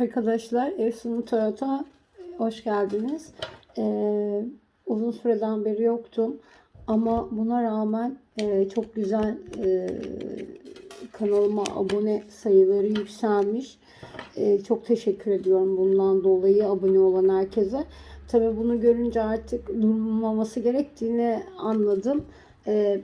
Arkadaşlar Efsun'un Tarot'a hoş geldiniz. Ee, uzun süreden beri yoktum. Ama buna rağmen e, çok güzel e, kanalıma abone sayıları yükselmiş. E, çok teşekkür ediyorum bundan dolayı abone olan herkese. Tabii bunu görünce artık durulmaması gerektiğini anladım. E,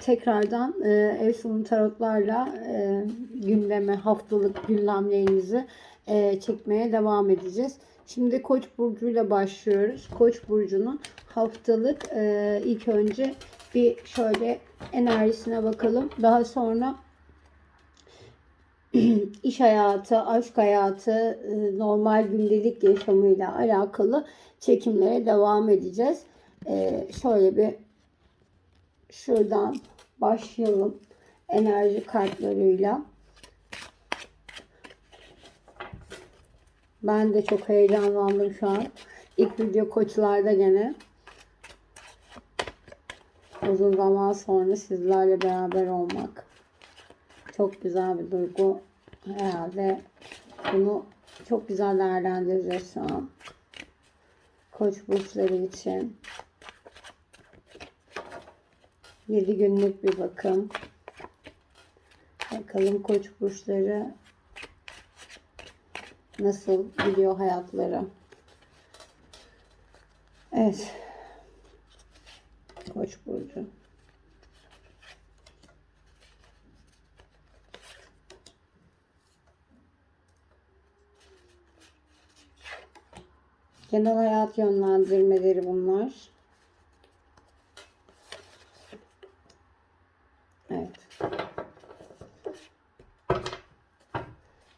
tekrardan e, Efsun'un tarotlarla e, gündeme, haftalık gündemlerinizi e, çekmeye devam edeceğiz. Şimdi Koç burcuyla başlıyoruz. Koç burcunun haftalık e, ilk önce bir şöyle enerjisine bakalım. Daha sonra iş hayatı, aşk hayatı, e, normal gündelik yaşamıyla alakalı çekimlere devam edeceğiz. E, şöyle bir şuradan başlayalım enerji kartlarıyla. Ben de çok heyecanlandım şu an. İlk video koçlarda gene. Uzun zaman sonra sizlerle beraber olmak. Çok güzel bir duygu. Herhalde bunu çok güzel değerlendireceğiz şu an. Koç burçları için. 7 günlük bir bakım. Bakalım koç burçları nasıl gidiyor hayatları. Evet. Koç burcu. Genel hayat yönlendirmeleri bunlar. Evet.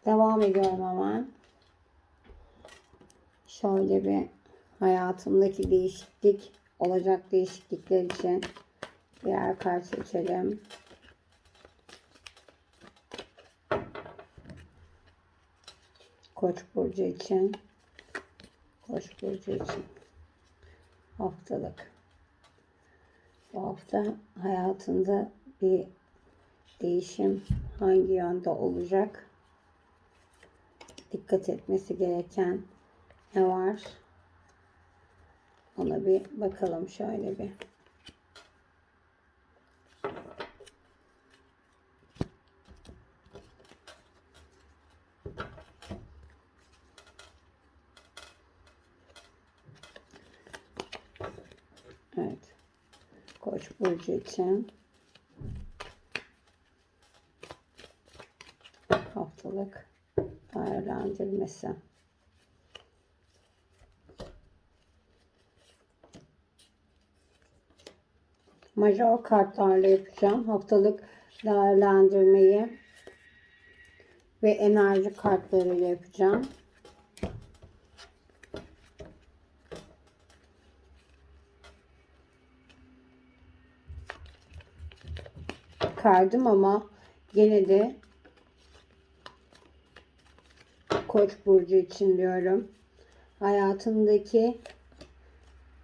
Devam ediyorum hemen. Şöyle bir hayatımdaki değişiklik, olacak değişiklikler için birer kart seçelim. Koç burcu için. Koç burcu için. Haftalık. Bu hafta hayatında bir değişim hangi yönde olacak? Dikkat etmesi gereken ne var? Ona bir bakalım şöyle bir. Evet. Koç burcu için haftalık değerlendirmesi. Major kartlarla yapacağım. Haftalık değerlendirmeyi ve enerji kartlarıyla yapacağım. Kardım ama gene de Koç burcu için diyorum. Hayatındaki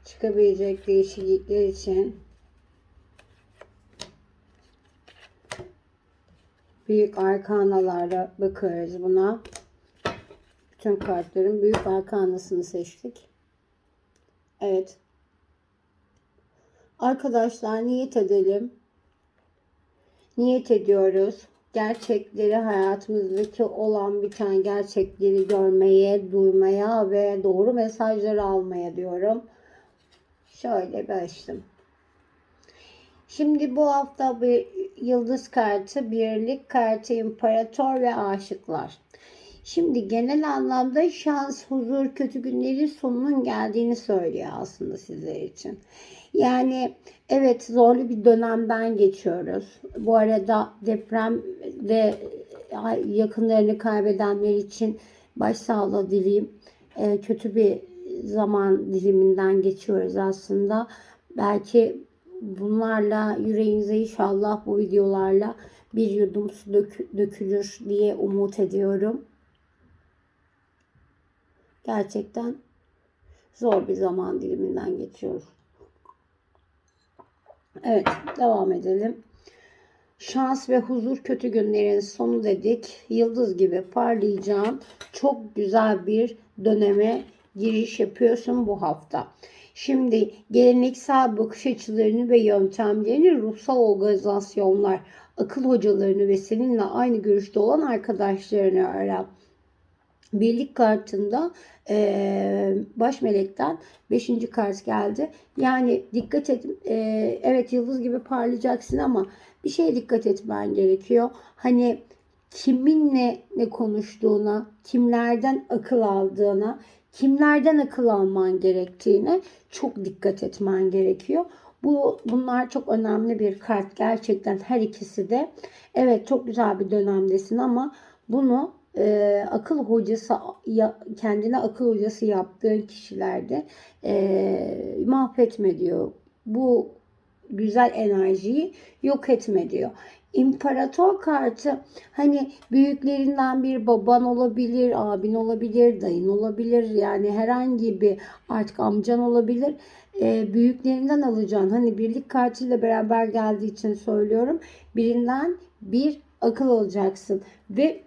çıkabilecek değişiklikler için büyük arkanalara bakıyoruz buna. Bütün kartların büyük arkanasını seçtik. Evet. Arkadaşlar niyet edelim. Niyet ediyoruz. Gerçekleri hayatımızdaki olan biten gerçekleri görmeye, duymaya ve doğru mesajları almaya diyorum. Şöyle bir açtım. Şimdi bu hafta bir yıldız kartı, birlik kartı, imparator ve aşıklar. Şimdi genel anlamda şans, huzur, kötü günlerin sonunun geldiğini söylüyor aslında sizler için. Yani evet zorlu bir dönemden geçiyoruz. Bu arada depremde yakınlarını kaybedenler için başsağlığı dileyim. Ee, kötü bir zaman diliminden geçiyoruz aslında. Belki bunlarla yüreğinize inşallah bu videolarla bir yudum su dök dökülür diye umut ediyorum. Gerçekten zor bir zaman diliminden geçiyoruz. Evet, devam edelim. Şans ve huzur kötü günlerin sonu dedik. Yıldız gibi parlayacağın çok güzel bir döneme giriş yapıyorsun bu hafta. Şimdi geleneksel bakış açılarını ve yöntemlerini ruhsal organizasyonlar, akıl hocalarını ve seninle aynı görüşte olan arkadaşlarını öğren. Birlik kartında e, baş melekten 5. kart geldi. Yani dikkat et. e, evet yıldız gibi parlayacaksın ama bir şeye dikkat etmen gerekiyor. Hani kiminle ne konuştuğuna, kimlerden akıl aldığına, kimlerden akıl alman gerektiğine çok dikkat etmen gerekiyor. Bu bunlar çok önemli bir kart gerçekten her ikisi de. Evet çok güzel bir dönemdesin ama bunu e, akıl hocası ya, kendine akıl hocası yaptığın kişilerde e, mahvetme diyor. Bu güzel enerjiyi yok etme diyor. İmparator kartı hani büyüklerinden bir baban olabilir, abin olabilir, dayın olabilir. Yani herhangi bir artık amcan olabilir. E, büyüklerinden alacaksın. Hani birlik kartıyla beraber geldiği için söylüyorum. Birinden bir akıl alacaksın. Ve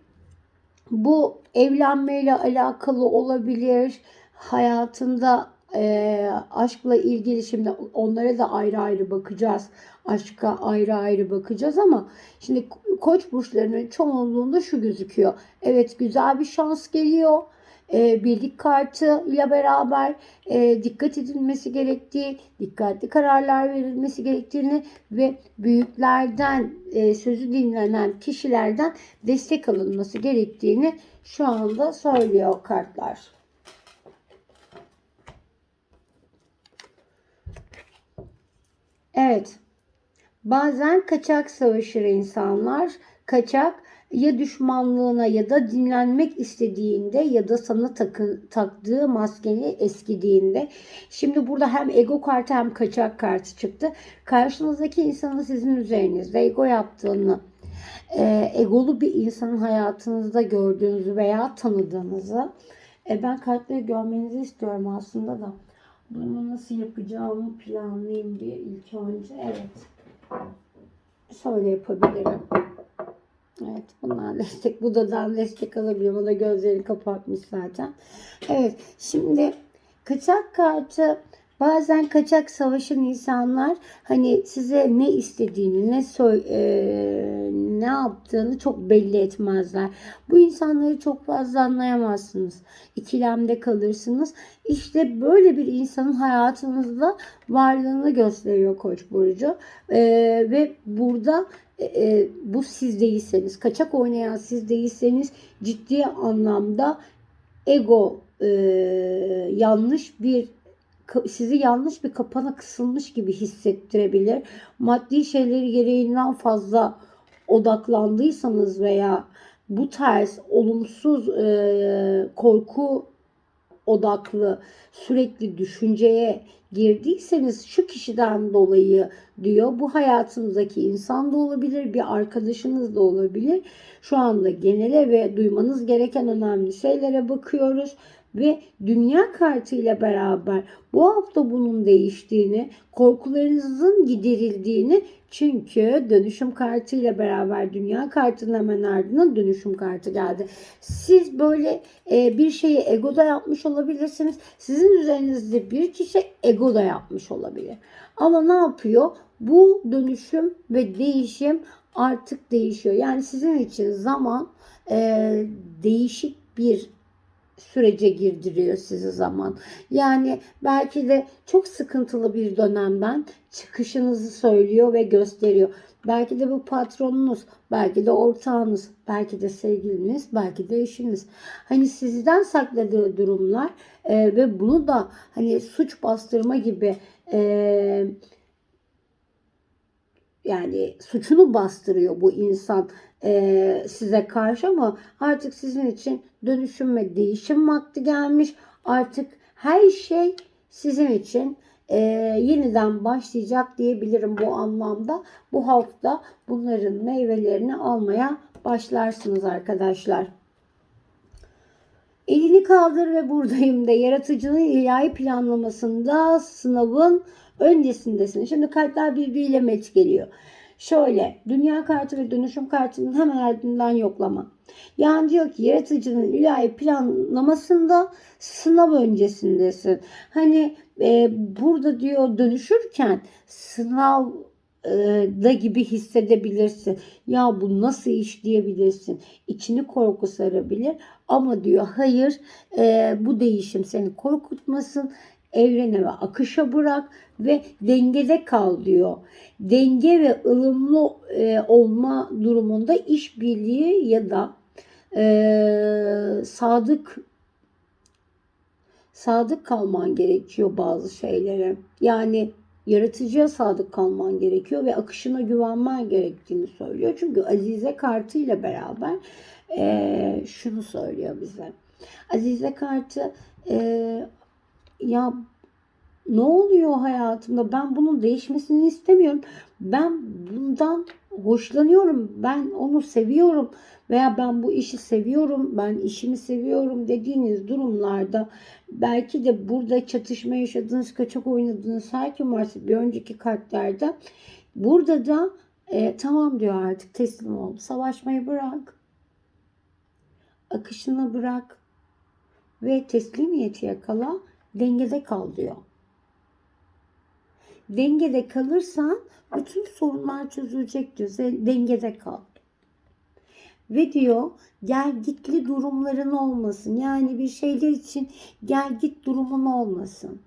bu evlenmeyle alakalı olabilir. Hayatında e, aşkla ilgili şimdi onlara da ayrı ayrı bakacağız. Aşka ayrı ayrı bakacağız ama şimdi koç burçlarının çoğunluğunda şu gözüküyor. Evet güzel bir şans geliyor. E, birlik kartı ile beraber e, dikkat edilmesi gerektiği, dikkatli kararlar verilmesi gerektiğini ve büyüklerden e, sözü dinlenen kişilerden destek alınması gerektiğini şu anda söylüyor kartlar. Evet. Bazen kaçak savaşır insanlar. Kaçak ya düşmanlığına ya da dinlenmek istediğinde ya da sana takı, taktığı maskeni eskidiğinde. Şimdi burada hem ego kartı hem kaçak kartı çıktı. Karşınızdaki insanın sizin üzerinizde ego yaptığını, e, egolu bir insanın hayatınızda gördüğünüzü veya tanıdığınızı e, ben kartları görmenizi istiyorum aslında da. Bunu nasıl yapacağımı planlayayım bir ilk önce. Evet. Şöyle yapabilirim. Evet bundan destek. Buda'dan destek alabiliyorum. O da gözlerini kapatmış zaten. Evet şimdi kaçak kartı Bazen kaçak savaşan insanlar hani size ne istediğini, ne soy, e, ne yaptığını çok belli etmezler. Bu insanları çok fazla anlayamazsınız. İkilemde kalırsınız. İşte böyle bir insanın hayatınızda varlığını gösteriyor Koç burcu. E, ve burada e, bu siz değilseniz, kaçak oynayan siz değilseniz ciddi anlamda ego e, yanlış bir sizi yanlış bir kapana kısılmış gibi hissettirebilir. Maddi şeyleri gereğinden fazla odaklandıysanız veya bu tarz olumsuz e, korku odaklı sürekli düşünceye girdiyseniz şu kişiden dolayı diyor. Bu hayatınızdaki insan da olabilir, bir arkadaşınız da olabilir. Şu anda genele ve duymanız gereken önemli şeylere bakıyoruz ve dünya kartı ile beraber bu hafta bunun değiştiğini, korkularınızın giderildiğini çünkü dönüşüm kartı ile beraber dünya kartının hemen ardından dönüşüm kartı geldi. Siz böyle e, bir şeyi egoda yapmış olabilirsiniz. Sizin üzerinizde bir kişi egoda yapmış olabilir. Ama ne yapıyor? Bu dönüşüm ve değişim artık değişiyor. Yani sizin için zaman e, değişik bir sürece girdiriyor sizi zaman. Yani belki de çok sıkıntılı bir dönemden çıkışınızı söylüyor ve gösteriyor. Belki de bu patronunuz, belki de ortağınız, belki de sevgiliniz, belki de eşiniz. Hani sizden sakladığı durumlar e, ve bunu da hani suç bastırma gibi e, yani suçunu bastırıyor bu insan e, size karşı ama artık sizin için dönüşüm ve değişim vakti gelmiş. Artık her şey sizin için e, yeniden başlayacak diyebilirim bu anlamda. Bu hafta bunların meyvelerini almaya başlarsınız arkadaşlar. Elini kaldır ve buradayım da yaratıcının ilahi planlamasında sınavın öncesindesin. Şimdi kalpler birbiriyle met geliyor. Şöyle dünya kartı ve dönüşüm kartının hemen ardından yoklama. Yani diyor ki yaratıcının ilahi planlamasında sınav öncesindesin. Hani e, burada diyor dönüşürken sınav e, da gibi hissedebilirsin. Ya bu nasıl iş diyebilirsin. İçini korku sarabilir. Ama diyor hayır e, bu değişim seni korkutmasın. Evrene ve akışa bırak ve dengede kal diyor. Denge ve ılımlı e, olma durumunda işbirliği ya da e, sadık sadık kalman gerekiyor bazı şeylere. Yani yaratıcıya sadık kalman gerekiyor ve akışına güvenmen gerektiğini söylüyor. Çünkü Azize kartı ile beraber e, şunu söylüyor bize. Azize kartı e, ya ne oluyor hayatımda? Ben bunun değişmesini istemiyorum. Ben bundan hoşlanıyorum. Ben onu seviyorum veya ben bu işi seviyorum. Ben işimi seviyorum dediğiniz durumlarda belki de burada çatışma yaşadığınız, kaçak oynadığınız her kim varsa bir önceki kartlarda burada da e, tamam diyor artık teslim ol. Savaşmayı bırak. Akışına bırak ve teslimiyeti yakala. Dengede kal diyor dengede kalırsan bütün sorunlar çözülecek diyor. Dengede kal. Ve diyor gel gitli durumların olmasın. Yani bir şeyler için gel git durumun olmasın.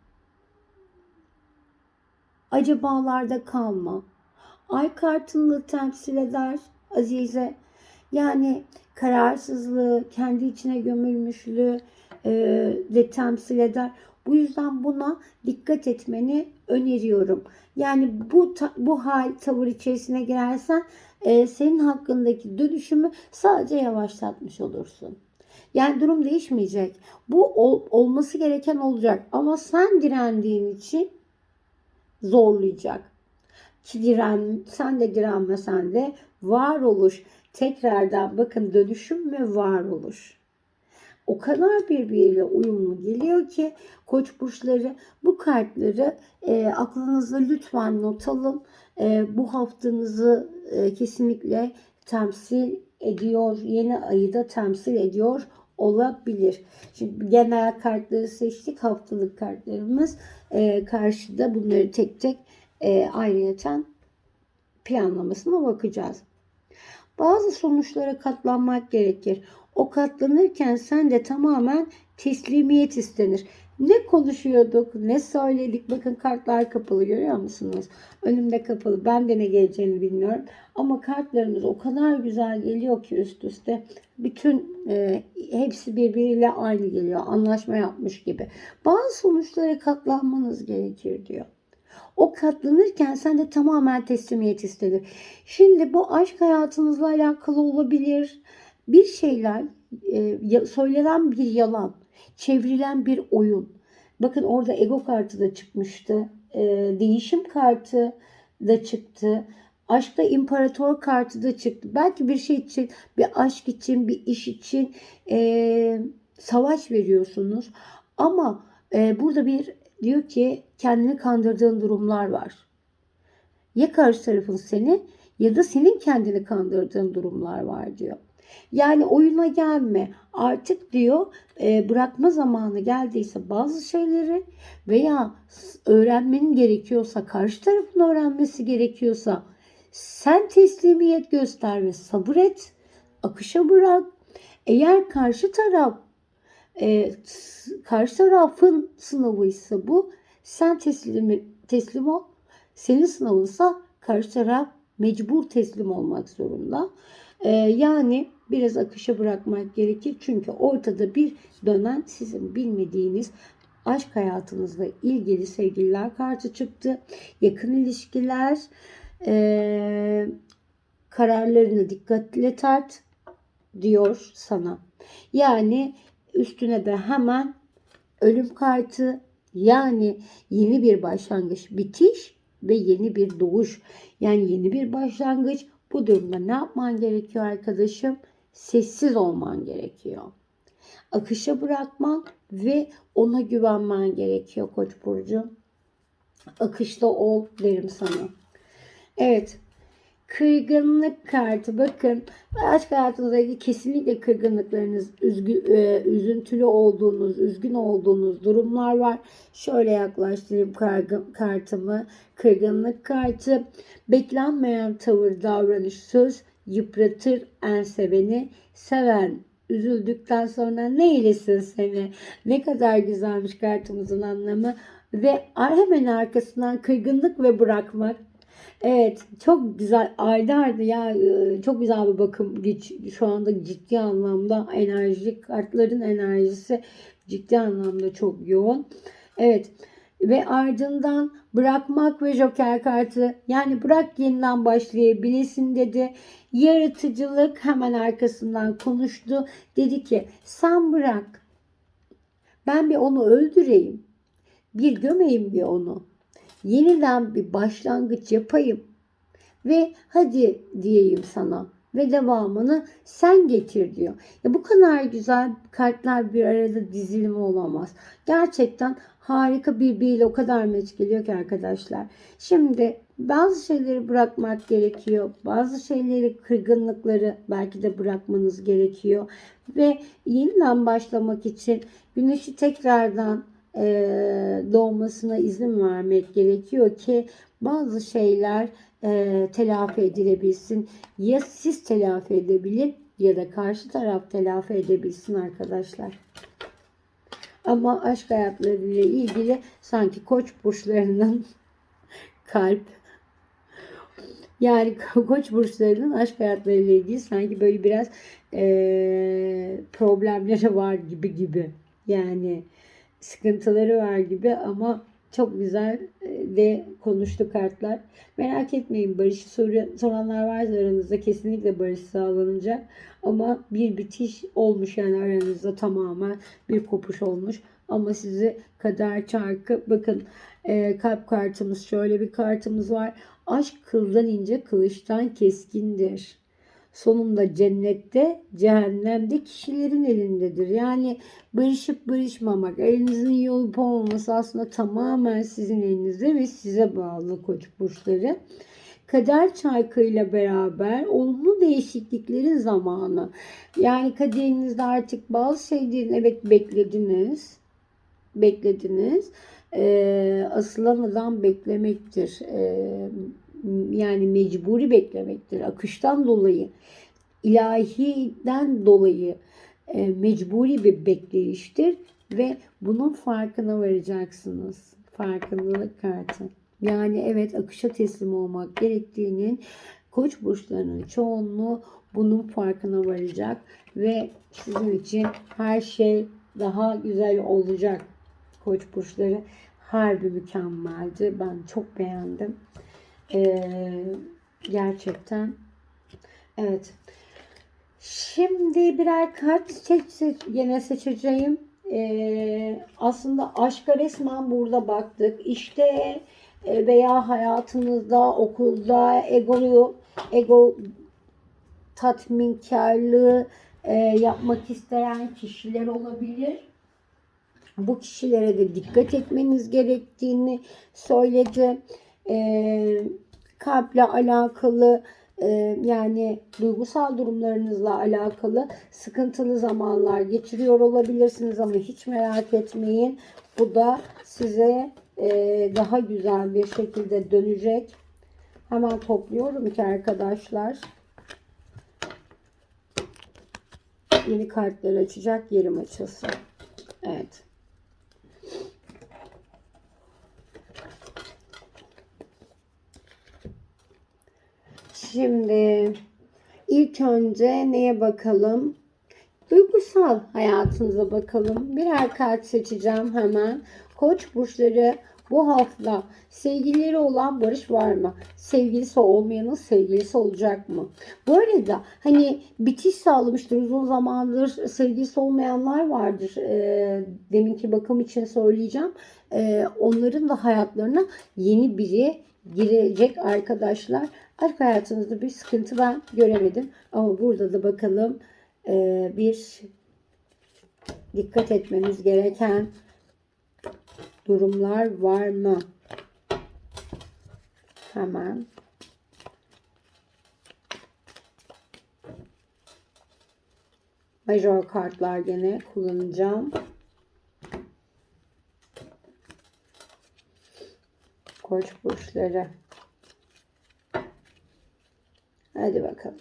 Acabalarda kalma. Ay kartını temsil eder Azize. Yani kararsızlığı, kendi içine gömülmüşlüğü de temsil eder. Bu yüzden buna dikkat etmeni öneriyorum. Yani bu bu hal tavır içerisine girersen e, senin hakkındaki dönüşümü sadece yavaşlatmış olursun. Yani durum değişmeyecek. Bu ol, olması gereken olacak ama sen direndiğin için zorlayacak. Ki diren, sen de direnmesen de varoluş tekrardan bakın dönüşüm ve varoluş o kadar birbiriyle uyumlu geliyor ki koç burçları bu kartları e, aklınızda lütfen not alın. E, bu haftanızı e, kesinlikle temsil ediyor. Yeni ayı da temsil ediyor olabilir. Şimdi genel kartları seçtik. Haftalık kartlarımız e, karşıda bunları tek tek e, ayrıyeten planlamasına bakacağız. Bazı sonuçlara katlanmak gerekir. O katlanırken sen de tamamen teslimiyet istenir. Ne konuşuyorduk, ne söyledik. Bakın kartlar kapalı görüyor musunuz? Önümde kapalı. Ben de ne geleceğini bilmiyorum. Ama kartlarımız o kadar güzel geliyor ki üst üste. Bütün e, hepsi birbiriyle aynı geliyor. Anlaşma yapmış gibi. Bazı sonuçlara katlanmanız gerekir diyor. O katlanırken sen de tamamen teslimiyet istenir. Şimdi bu aşk hayatınızla alakalı olabilir bir şeyler e, söylenen bir yalan, çevrilen bir oyun. Bakın orada ego kartı da çıkmıştı. E, değişim kartı da çıktı. Aşkta imparator kartı da çıktı. Belki bir şey için, bir aşk için, bir iş için e, savaş veriyorsunuz. Ama e, burada bir diyor ki kendini kandırdığın durumlar var. Ya karşı tarafın seni ya da senin kendini kandırdığın durumlar var diyor. Yani oyuna gelme. Artık diyor e, bırakma zamanı geldiyse bazı şeyleri veya öğrenmenin gerekiyorsa karşı tarafın öğrenmesi gerekiyorsa sen teslimiyet göster ve sabır et. Akışa bırak. Eğer karşı taraf e, karşı tarafın sınavıysa bu sen teslim, teslim ol. Senin sınavınsa karşı taraf mecbur teslim olmak zorunda. E, yani biraz akışa bırakmak gerekir. Çünkü ortada bir dönen sizin bilmediğiniz aşk hayatınızla ilgili sevgililer kartı çıktı. Yakın ilişkiler e, kararlarını dikkatle tart diyor sana. Yani üstüne de hemen ölüm kartı yani yeni bir başlangıç bitiş ve yeni bir doğuş. Yani yeni bir başlangıç. Bu durumda ne yapman gerekiyor arkadaşım? sessiz olman gerekiyor. Akışa bırakman ve ona güvenmen gerekiyor Koç burcu. Akışta ol derim sana. Evet. Kırgınlık kartı. Bakın aşk hayatınızda ilgili kesinlikle kırgınlıklarınız, üzgü, e, üzüntülü olduğunuz, üzgün olduğunuz durumlar var. Şöyle yaklaştırayım kargı, kartımı. Kırgınlık kartı. Beklenmeyen tavır, davranış, söz yıpratır en seveni. Seven üzüldükten sonra ne eylesin seni? Ne kadar güzelmiş kartımızın anlamı. Ve hemen arkasından kırgınlık ve bırakmak. Evet çok güzel ardı ardı ya e, çok güzel bir bakım şu anda ciddi anlamda enerjik kartların enerjisi ciddi anlamda çok yoğun. Evet ve ardından bırakmak ve joker kartı yani bırak yeniden başlayabilirsin dedi. Yaratıcılık hemen arkasından konuştu. Dedi ki sen bırak ben bir onu öldüreyim bir gömeyim bir onu yeniden bir başlangıç yapayım ve hadi diyeyim sana ve devamını sen getir diyor. Ya bu kadar güzel kartlar bir arada dizilimi olamaz. Gerçekten harika birbiriyle o kadar meç geliyor ki arkadaşlar. Şimdi bazı şeyleri bırakmak gerekiyor. Bazı şeyleri kırgınlıkları belki de bırakmanız gerekiyor. Ve yeniden başlamak için güneşi tekrardan doğmasına izin vermek gerekiyor ki bazı şeyler e, telafi edilebilsin. Ya siz telafi edebilin ya da karşı taraf telafi edebilsin arkadaşlar. Ama aşk hayatlarıyla ilgili sanki koç burçlarının kalp yani koç burçlarının aşk hayatlarıyla ilgili sanki böyle biraz e, problemleri var gibi gibi. Yani sıkıntıları var gibi ama çok güzel e, de konuştu kartlar. Merak etmeyin barışı soranlar varsa aranızda kesinlikle barış sağlanacak. Ama bir bitiş olmuş yani aranızda tamamen bir kopuş olmuş. Ama sizi kader çarkı bakın e, kalp kartımız şöyle bir kartımız var. Aşk kıldan ince kılıçtan keskindir sonunda cennette, cehennemde kişilerin elindedir. Yani barışıp barışmamak, elinizin iyi olup olmaması aslında tamamen sizin elinizde ve size bağlı koç burçları. Kader çarkıyla beraber olumlu değişikliklerin zamanı. Yani kaderinizde artık bazı şeylerin evet beklediniz. Beklediniz. Ee, asılamadan beklemektir. Ee, yani mecburi beklemektir. Akıştan dolayı, ilahiden dolayı e, mecburi bir bekleyiştir ve bunun farkına varacaksınız. Farkındalık kartı. Yani evet akışa teslim olmak gerektiğinin koç burçlarının çoğunluğu bunun farkına varacak ve sizin için her şey daha güzel olacak. Koç burçları harbi mükemmeldi. Ben çok beğendim. Ee, gerçekten. Evet. Şimdi birer kart seç, yine seçeceğim. Ee, aslında aşka resmen burada baktık. İşte e, veya hayatınızda, okulda egoyu, ego tatminkarlığı e, yapmak isteyen kişiler olabilir. Bu kişilere de dikkat etmeniz gerektiğini söyledi e, kalple alakalı e, yani duygusal durumlarınızla alakalı sıkıntılı zamanlar geçiriyor olabilirsiniz ama hiç merak etmeyin. Bu da size e, daha güzel bir şekilde dönecek. Hemen topluyorum ki arkadaşlar. Yeni kartlar açacak yerim açılsın. Evet. Şimdi ilk önce neye bakalım? Duygusal hayatınıza bakalım. Birer kart seçeceğim hemen. Koç burçları bu hafta sevgilileri olan barış var mı? Sevgilisi olmayanın sevgilisi olacak mı? Bu arada hani bitiş sağlamıştır uzun zamandır sevgilisi olmayanlar vardır. E, deminki bakım için söyleyeceğim. E, onların da hayatlarına yeni biri girecek arkadaşlar. Aşk hayatınızda bir sıkıntı ben göremedim. Ama burada da bakalım e, bir dikkat etmemiz gereken durumlar var mı? Hemen. Major kartlar gene kullanacağım. Koç burçları. Hadi bakalım.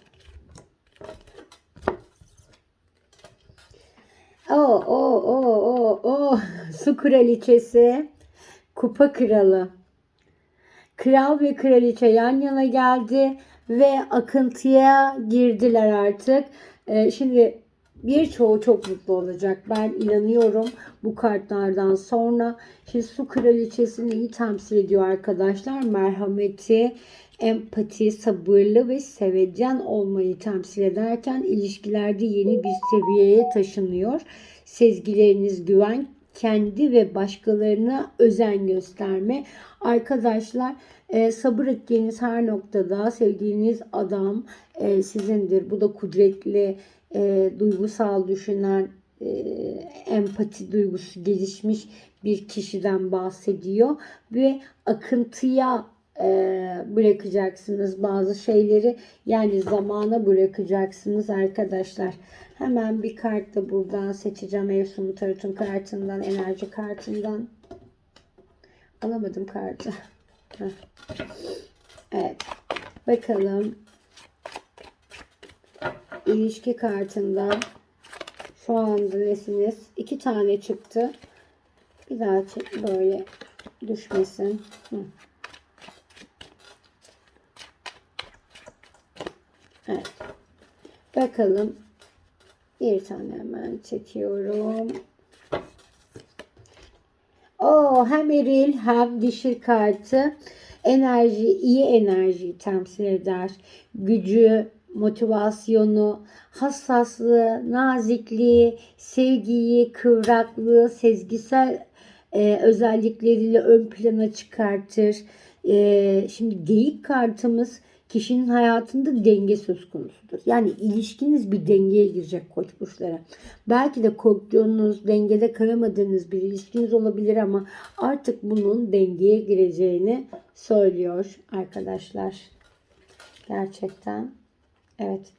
O o o o o su kraliçesi, kupa kralı. Kral ve kraliçe yan yana geldi ve akıntıya girdiler artık. Ee, şimdi birçoğu çok mutlu olacak. Ben inanıyorum bu kartlardan sonra. Şimdi su kraliçesini iyi temsil ediyor arkadaşlar. Merhameti, empati, sabırlı ve sevecen olmayı temsil ederken ilişkilerde yeni bir seviyeye taşınıyor. Sezgileriniz güven, kendi ve başkalarına özen gösterme. Arkadaşlar e, sabır ettiğiniz her noktada sevdiğiniz adam e, sizindir. Bu da kudretli, e, duygusal düşünen, e, empati duygusu gelişmiş bir kişiden bahsediyor. Ve akıntıya e, bırakacaksınız bazı şeyleri. Yani zamana bırakacaksınız arkadaşlar. Hemen bir kart da buradan seçeceğim. Evsumu Tarot'un kartından, enerji kartından. Alamadım kartı. Evet. Bakalım. İlişki kartından şu anda nesiniz? İki tane çıktı. Bir daha çek böyle düşmesin. Hı. Evet. Bakalım. Bir tane hemen çekiyorum. O hem eril hem dişil kartı enerji, iyi enerjiyi temsil eder. Gücü, motivasyonu, hassaslığı, nazikliği, sevgiyi, kıvraklığı, sezgisel e, özellikleriyle ön plana çıkartır. E, şimdi geyik kartımız kişinin hayatında denge söz konusudur. Yani ilişkiniz bir dengeye girecek koç burçlara. Belki de korktuğunuz, dengede kalamadığınız bir ilişkiniz olabilir ama artık bunun dengeye gireceğini söylüyor arkadaşlar. Gerçekten. Evet.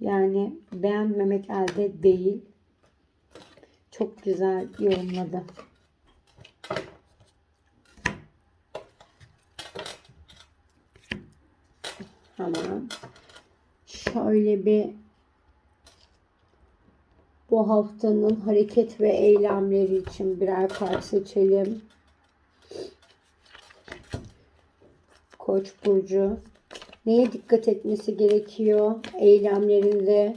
Yani beğenmemek elde değil. Çok güzel yorumladı. Tamam. Şöyle bir bu haftanın hareket ve eylemleri için birer kart seçelim. Koç burcu neye dikkat etmesi gerekiyor eylemlerinde?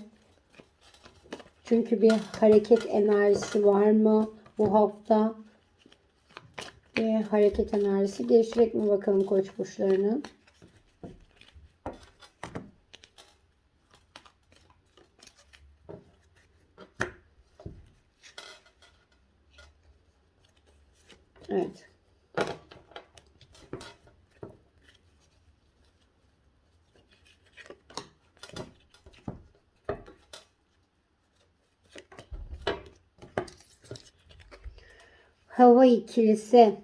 Çünkü bir hareket enerjisi var mı bu hafta? Bir hareket enerjisi geçecek mi bakalım koç burçlarının? Evet. Hava ikilisi.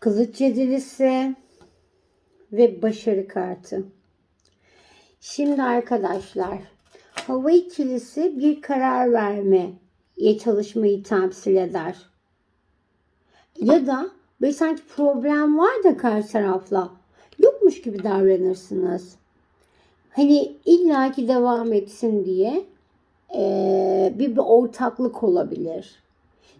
Kılıç yedilisi ve başarı kartı. Şimdi arkadaşlar hava ikilisi bir karar verme çalışmayı temsil eder. Ya da böyle sanki problem var da karşı tarafla yokmuş gibi davranırsınız. Hani illaki devam etsin diye ee, bir, bir ortaklık olabilir.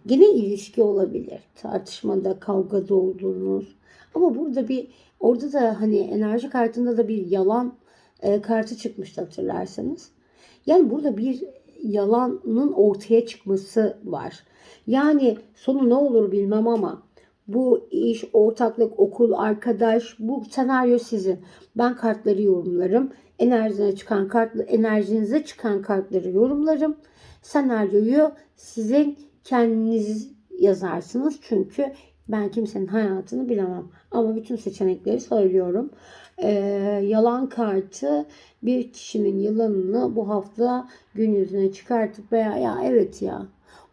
Yine ilişki olabilir. Tartışmada, kavgada olduğunuz. Ama burada bir orada da hani enerji kartında da bir yalan e, kartı çıkmıştı hatırlarsanız. Yani burada bir yalanın ortaya çıkması var. Yani sonu ne olur bilmem ama bu iş, ortaklık, okul, arkadaş bu senaryo sizin. Ben kartları yorumlarım. Enerjine çıkan kartlı, enerjinize çıkan kartları yorumlarım. Senaryoyu sizin kendiniz yazarsınız. Çünkü ben kimsenin hayatını bilemem. Ama bütün seçenekleri söylüyorum. Ee, yalan kartı bir kişinin yalanını bu hafta gün yüzüne çıkartıp veya ya evet ya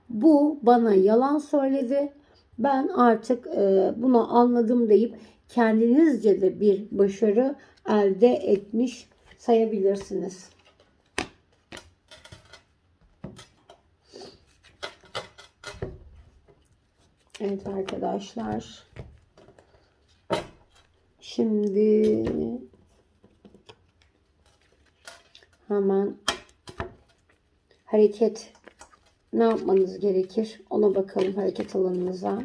bu bana yalan söyledi. Ben artık e, bunu anladım deyip kendinizce de bir başarı elde etmiş sayabilirsiniz. Evet arkadaşlar. Şimdi hemen hareket ne yapmanız gerekir? Ona bakalım hareket alanınıza.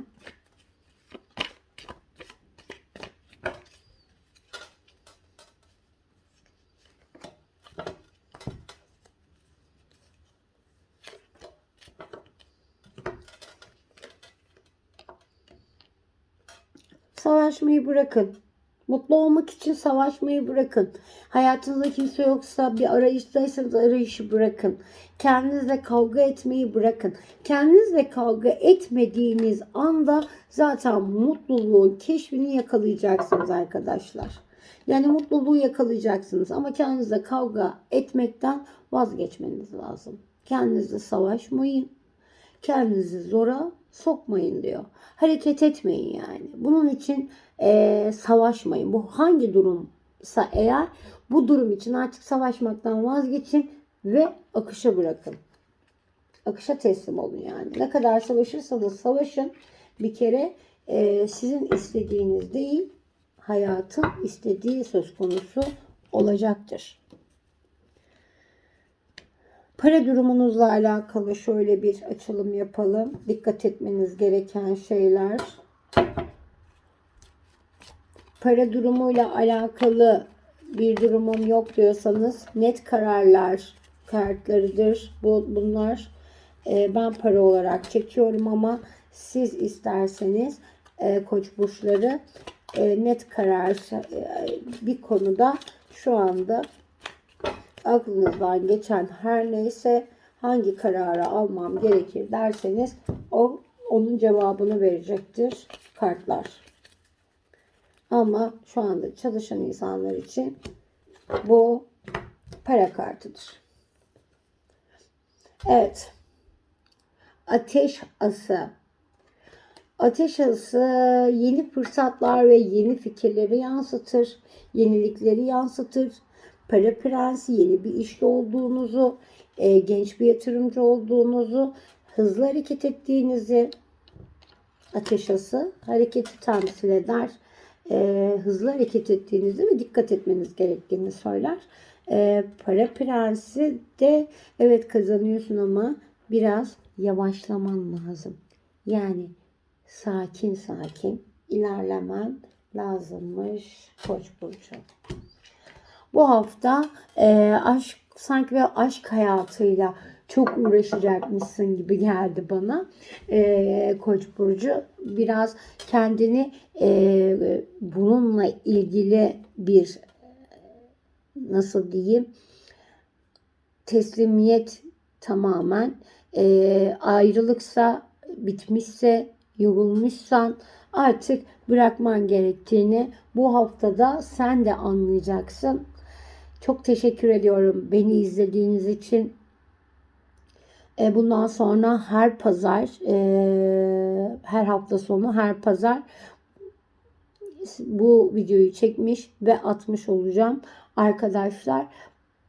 Savaşmayı bırakın. Mutlu olmak için savaşmayı bırakın. Hayatınızda kimse yoksa bir arayıştaysanız arayışı bırakın. Kendinizle kavga etmeyi bırakın. Kendinizle kavga etmediğiniz anda zaten mutluluğun keşfini yakalayacaksınız arkadaşlar. Yani mutluluğu yakalayacaksınız ama kendinizle kavga etmekten vazgeçmeniz lazım. Kendinizle savaşmayın. Kendinizi zora sokmayın diyor. Hareket etmeyin yani. Bunun için eee, savaşmayın. Bu hangi durumsa eğer bu durum için artık savaşmaktan vazgeçin ve akışa bırakın. Akışa teslim olun yani. Ne kadar savaşırsanız savaşın bir kere eee, sizin istediğiniz değil hayatın istediği söz konusu olacaktır. Para durumunuzla alakalı şöyle bir açılım yapalım. Dikkat etmeniz gereken şeyler. Para durumuyla alakalı bir durumum yok diyorsanız net kararlar kartlarıdır. Bu bunlar e, ben para olarak çekiyorum ama siz isterseniz e, koç burçları e, net karar e, bir konuda şu anda aklınızdan geçen her neyse hangi kararı almam gerekir derseniz o onun cevabını verecektir kartlar. Ama şu anda çalışan insanlar için bu para kartıdır. Evet. Ateş ası. Ateş ası yeni fırsatlar ve yeni fikirleri yansıtır. Yenilikleri yansıtır. Para prensi yeni bir işte olduğunuzu, e, genç bir yatırımcı olduğunuzu, hızlı hareket ettiğinizi, ateş ası hareketi temsil eder. E, hızlı hareket ettiğinizi ve dikkat etmeniz gerektiğini söyler. E, para prensi de evet kazanıyorsun ama biraz yavaşlaman lazım. Yani sakin sakin ilerlemen lazımmış Koç burcu. Bu hafta e, aşk sanki ve aşk hayatıyla çok uğraşacakmışsın gibi geldi bana. E, Koç burcu biraz kendini e, bununla ilgili bir nasıl diyeyim teslimiyet tamamen e, ayrılıksa bitmişse yorulmuşsan artık bırakman gerektiğini bu haftada sen de anlayacaksın. Çok teşekkür ediyorum beni izlediğiniz için. E, bundan sonra her pazar, e, her hafta sonu, her pazar bu videoyu çekmiş ve atmış olacağım arkadaşlar.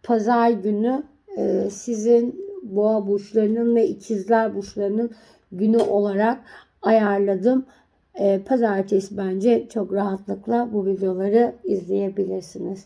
Pazar günü e, sizin boğa burçlarının ve ikizler burçlarının günü olarak ayarladım. E, pazartesi bence çok rahatlıkla bu videoları izleyebilirsiniz.